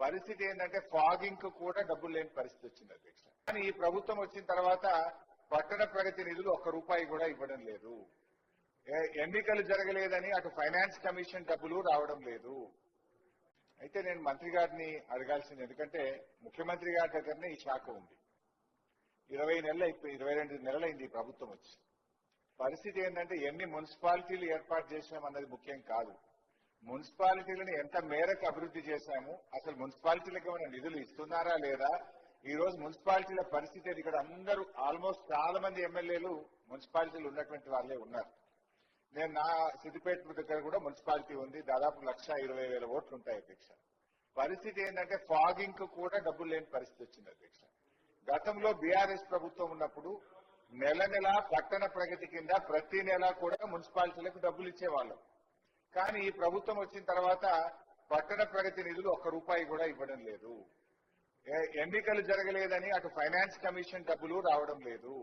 పరిస్థితి ఏంటంటే ఫాగింగ్కు కూడా డబ్బులు లేని పరిస్థితి వచ్చింది అధ్యక్ష. కానీ ఈ ప్రభుత్వం వచ్చిన తర్వాత పట్టణ ప్రగతి నిధులు ఒక్క రూపాయి కూడా ఇవ్వడం లేదు. ఏ- ఎన్నికలు జరగలేదని అటు ఫైనాన్స్ కమిషన్ డబ్బులు రావడం లేదు. అయితే నేను మంత్రి గారిని అడగాల్సింది ఎందుకంటే ముఖ్యమంత్రి గారి దగ్గరనే ఈ శాఖ ఉంది. ఇరవై నెలలు అయిపోయి ఇరవై రెండు నెలలైంది ఈ ప్రభుత్వం వచ్చి. పరిస్థితి ఏంటంటే ఎన్ని మున్సిపాలిటీలు ఏర్పాటు చేసామన్నది ముఖ్యం కాదు. మున్సిపాలిటీలను ఎంత మేరకు అభివృద్ధి చేశాము అసలు మున్సిపాలిటీలకు ఏమైనా నిధులు ఇస్తున్నారా లేదా? ఈ రోజు మున్సిపాలిటీల పరిస్థితి ఇక్కడ అందరూ ఆల్మోస్ట్ చాలా మంది ఎమ్మెల్యేలు మున్సిపాలిటీలు ఉన్నటువంటి వాళ్ళే ఉన్నారు. నేను నా సిద్దిపేట దగ్గర కూడా మున్సిపాలిటీ ఉంది దాదాపు లక్ష ఇరవై వేల ఓట్లు ఉంటాయి అధ్యక్ష. పరిస్థితి ఏంటంటే ఫాగింగ్కు కూడా డబ్బులు లేని పరిస్థితి వచ్చింది అధ్యక్ష. గతంలో బీఆర్ఎస్ ప్రభుత్వం ఉన్నప్పుడు నెల నెల పట్టణ ప్రగతి కింద ప్రతి నెల కూడా మున్సిపాలిటీలకు డబ్బులు ఇచ్చేవాళ్ళం. కానీ ఈ ప్రభుత్వం వచ్చిన తర్వాత పట్టణ ప్రగతి నిధులు ఒక్క రూపాయి కూడా ఇవ్వడం లేదు. ఎన్నికలు జరగలేదని అటు ఫైనాన్స్ కమిషన్ డబ్బులు రావడం లేదు.